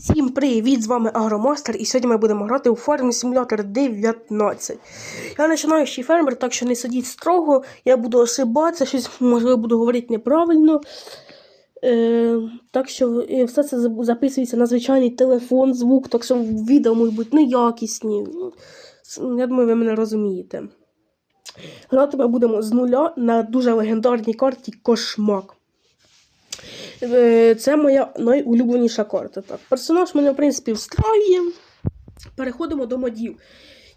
Всім привіт! З вами Агромастер, і сьогодні ми будемо грати у Farming Simulator 19. Я починаючий фермер, так що не сидіть строго, я буду ошибатися, щось можливо буду говорити неправильно. Е, так що е, все це записується на звичайний телефон, звук, так що відео бути неякісні. Я думаю, ви мене розумієте. Грати ми будемо з нуля на дуже легендарній карті Кошмак. Е, Це моя найулюбленіша карта. Так. Персонаж мене, в принципі, встраює. Переходимо до модів.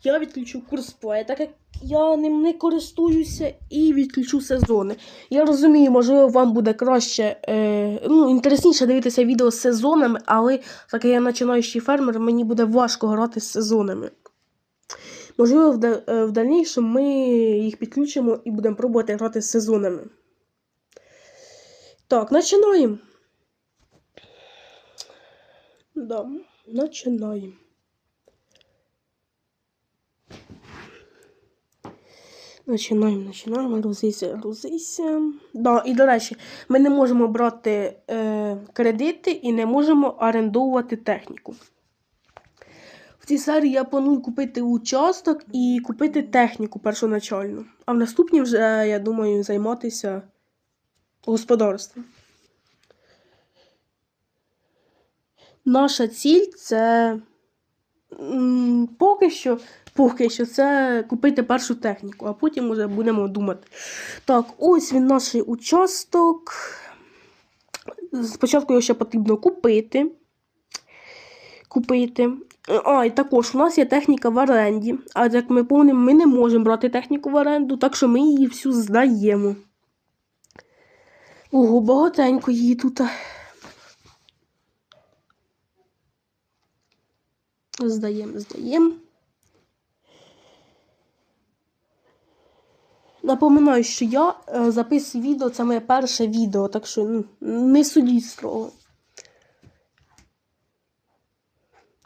Я відключу курс плей, так як я ним не користуюся, і відключу сезони. Я розумію, можливо, вам буде краще, е, ну, інтересніше дивитися відео з сезонами, але так як я починаючий фермер, мені буде важко грати з сезонами. Можливо, в, е, в дальнішому ми їх підключимо і будемо пробувати грати з сезонами. Так, починаємо. Да, починаємо. Починаємо, починаємо, грузися, грузися. Да, і до речі, ми не можемо брати е, кредити і не можемо орендовувати техніку. В цій серії я планую купити участок і купити техніку першоначальну. А в наступній вже, я думаю, займатися господарством. Наша ціль це поки що, поки що це купити першу техніку, а потім вже будемо думати. Так, ось він наш участок. Спочатку його ще потрібно купити. Купити. А, і також у нас є техніка в оренді. А як ми помнимо, ми не можемо брати техніку в оренду, так що ми її всю здаємо. Ого, багатенько її тут. Здаємо, здаємо. Напоминаю, що я е, записую відео, це моє перше відео, так що ну, не судіть строго.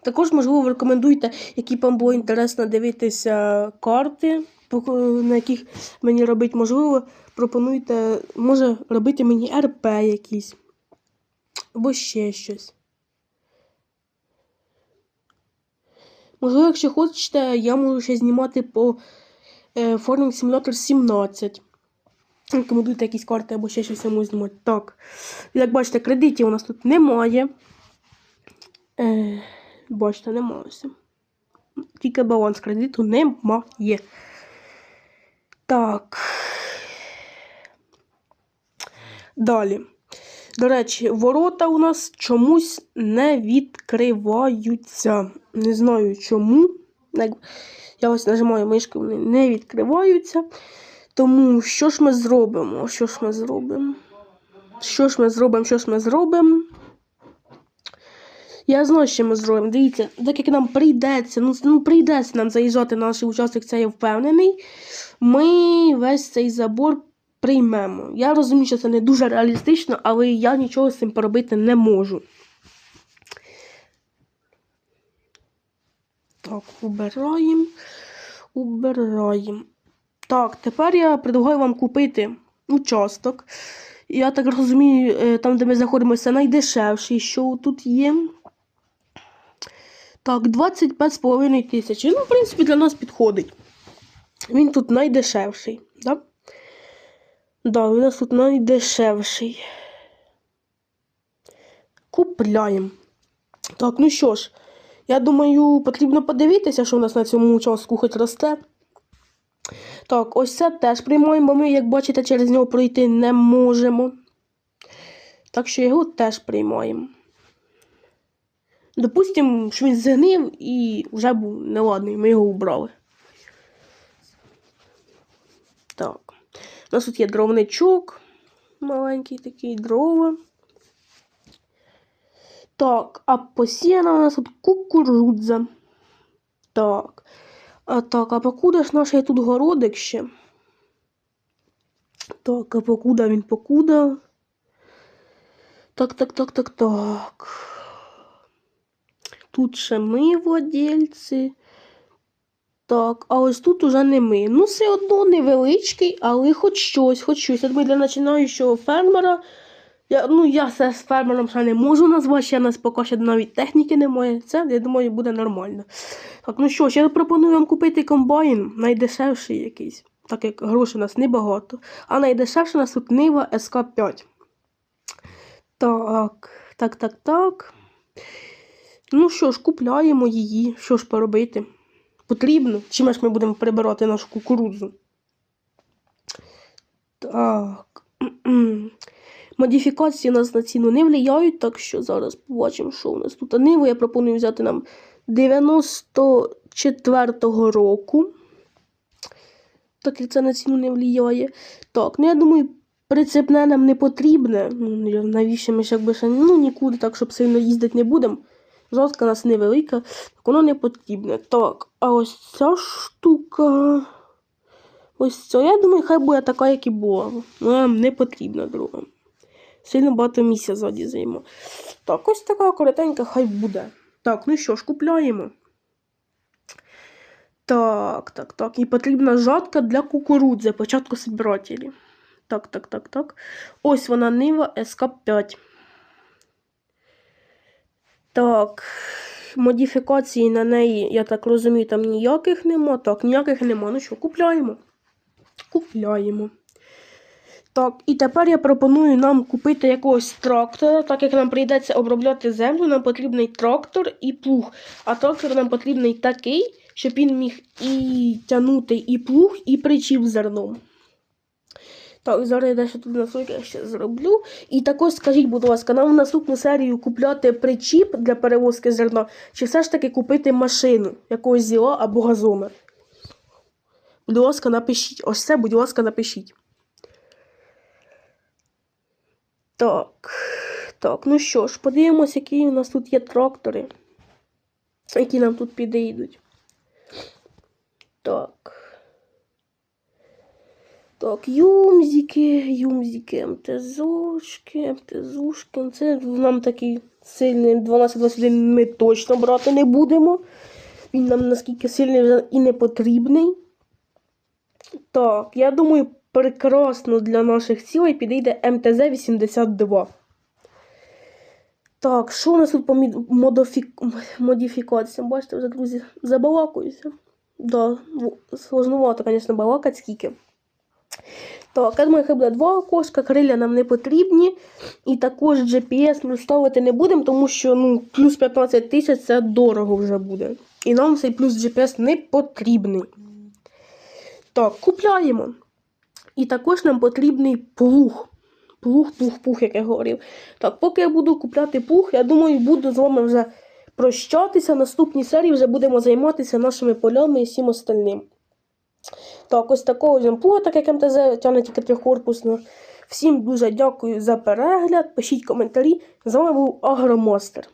Також, можливо, ви рекомендуєте, які вам було інтересно дивитися карти, на яких мені робити. Можливо, пропонуйте, може робити мені РП якісь. Або ще щось. Можливо, якщо хочете, я можу ще знімати по е, Farming Simulator 17. Рекомендуйте якісь карти або ще щось можу знімати. Так. Як бачите, кредитів у нас тут немає. Е, бачите, немає. Тільки баланс кредиту немає. Так. Далі. До речі, ворота у нас чомусь не відкриваються. Не знаю чому. Я ось нажимаю мишку, вони не відкриваються. Тому що ж ми зробимо? Що ж ми зробимо? Що ж ми зробимо? Що ж ми зробимо? Я знаю, що ми зробимо. Дивіться, так як нам прийдеться, ну, ну прийдеться нам заїжджати на наш участок, це я впевнений. Ми весь цей забор приймемо. Я розумію, що це не дуже реалістично, але я нічого з цим поробити не можу. Так, убираємо. Убираємо. Так, тепер я предлагаю вам купити участок. Я так розумію, е, там, де ми знаходимося, найдешевший, що тут є. Так, 25,5 тисяч. Ну, в принципі, для нас підходить. Він тут найдешевший, да? Да, у нас тут найдешевший. Купляємо. Так, ну що ж, я думаю, потрібно подивитися, що у нас на цьому участку хоч росте. Так, ось це теж приймаємо, бо ми, як бачите, через нього пройти не можемо. Так що його теж приймаємо. Допустимо, що він згнив і вже був неладний, ми його убрали. Так. У нас тут є дровничок. Маленький такий дрова. Так, а посіяна у нас тут кукурудза. Так. А так, а покуда ж наш є тут городик ще? Так, а покуда він покуда? Так, так, так, так, так. Тут ще ми владельці. Так, а ось тут уже не ми. Ну, все одно невеличкий, але хоч щось, хоч щось. Я думаю, для починаючого фермера Я, ну, я це з фермером ще не можу назвати, ще нас поки ще навіть техніки немає. Це, я думаю, буде нормально. Так, ну що ж, я пропоную вам купити комбайн, найдешевший якийсь, так як грошей у нас небагато. А найдешевший у нас тут Нива СК5. Так, так, так, так. Ну що ж, купляємо її. Що ж поробити? Потрібно. Чим ж ми будемо прибирати нашу кукурудзу? Так. Модифікації у нас на ціну не впливають, так що зараз побачимо, що у нас тут. А ниву я пропоную взяти нам 94-го року. Так як це на ціну не впливає. Так, ну я думаю, прицепне нам не потрібне. Ну, навіщо ми ж якби ще ну, нікуди, так щоб сильно їздити не будемо. Жорстка у нас невелика, так воно не потрібне. Так, а ось ця штука. Ось ця, я думаю, хай буде така, як і була. Нам не потрібна друга. Сильно багато місця ззаді займе. Так, ось така коротенька, хай буде. Так, ну що ж, купляємо. Так, так, так. І потрібна жатка для кукурудзи, початку збирателі. Так, так, так, так. Ось вона Нива СК5. Так. Модифікації на неї, я так розумію, там ніяких нема. Так, ніяких нема. Ну що, купляємо. Купляємо. Так, і тепер я пропоную нам купити якогось трактора, так як нам прийдеться обробляти землю, нам потрібний трактор і плуг. А трактор нам потрібний такий, щоб він міг і тягнути і плуг, і причіп зерном. Так, зараз я дещо тут настройки ще зроблю. І також скажіть, будь ласка, нам в наступну серію купляти причіп для перевозки зерна, чи все ж таки купити машину якогось зіла або газомер? Будь ласка, напишіть. Ось це, будь ласка, напишіть. Так. Так, ну що ж, подивимось, які у нас тут є трактори, які нам тут підійдуть. Так. Так, юмзики, юмзики, МТЗушки, МТЗушки. Це нам такий сильний 1221 ми точно брати не будемо. Він нам наскільки сильний і не потрібний. Так, я думаю, прекрасно для наших цілей підійде МТЗ-82. Так, що у нас тут по модифі... модифікаціям? Бачите, вже, друзі, забалакуюся. Да, сложновато, звісно, балакати скільки. Так, хай буде два окошка, крилля нам не потрібні. І також GPS ми ставити не будемо, тому що ну, плюс 15 тисяч це дорого вже буде. І нам цей плюс GPS не потрібний. Так, купляємо. І також нам потрібний плуг. Плуг, плуг, плуг, як я говорив. Так, поки я буду купляти плуг, я думаю, буду з вами вже прощатися. Наступній серії вже будемо займатися нашими полями і всім остальним. Так, ось такого ж так як МТЗ тягне тільки трьохкорпусно. Всім дуже дякую за перегляд. Пишіть коментарі. З вами був Агромастер.